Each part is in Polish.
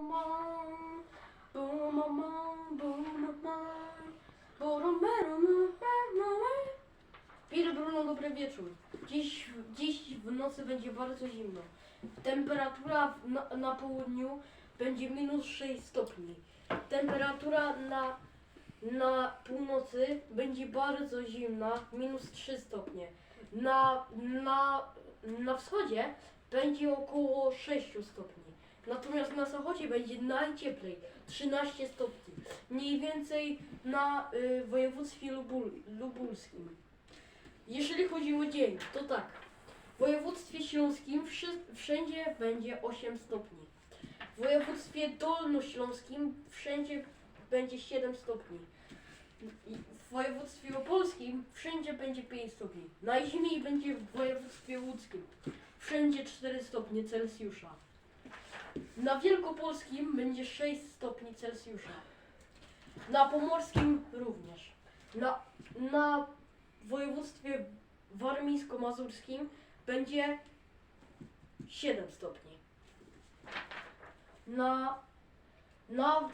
Mam, bum, mam, mam, bum, mam, mam, burum, berum, bum, mam, mam. Pir Bruno, dobry wieczór. Dziś, dziś w nocy będzie bardzo zimno. Temperatura na, na południu będzie minus 6 stopni. Temperatura na, na północy będzie bardzo zimna, minus 3 stopnie. Na, na, na wschodzie będzie około 6 stopni. Natomiast na zachodzie będzie najcieplej, 13 stopni. Mniej więcej na y, województwie lubul, lubuskim. Jeżeli chodzi o dzień, to tak. W województwie śląskim wszędzie będzie 8 stopni. W województwie dolnośląskim wszędzie będzie 7 stopni. W województwie opolskim wszędzie będzie 5 stopni. Najzimniej będzie w województwie łódzkim. Wszędzie 4 stopnie Celsjusza. Na Wielkopolskim będzie 6 stopni Celsjusza. Na Pomorskim również. Na, na województwie warmińsko-mazurskim będzie 7 stopni. Na, na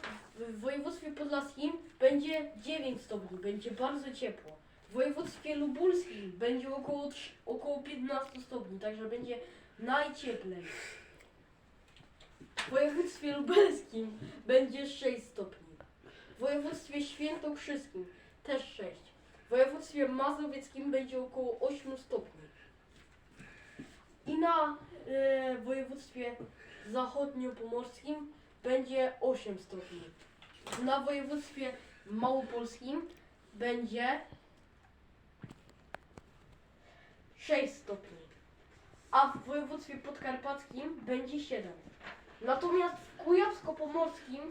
województwie podlaskim będzie 9 stopni, będzie bardzo ciepło. W województwie lubuskim będzie około, około 15 stopni, także będzie najcieplej. W województwie lubelskim będzie 6 stopni. W województwie świętokrzyskim też 6. W województwie mazowieckim będzie około 8 stopni. I na e, województwie zachodniopomorskim będzie 8 stopni. Na województwie małopolskim będzie 6 stopni. A w województwie podkarpackim będzie 7. Natomiast w kujawsko-pomorskim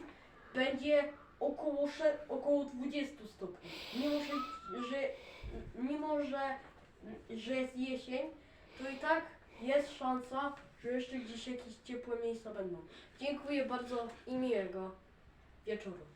będzie około, około 20 stopni. Mimo, że, że, mimo że, że jest jesień, to i tak jest szansa, że jeszcze gdzieś jakieś ciepłe miejsca będą. Dziękuję bardzo i miłego wieczoru.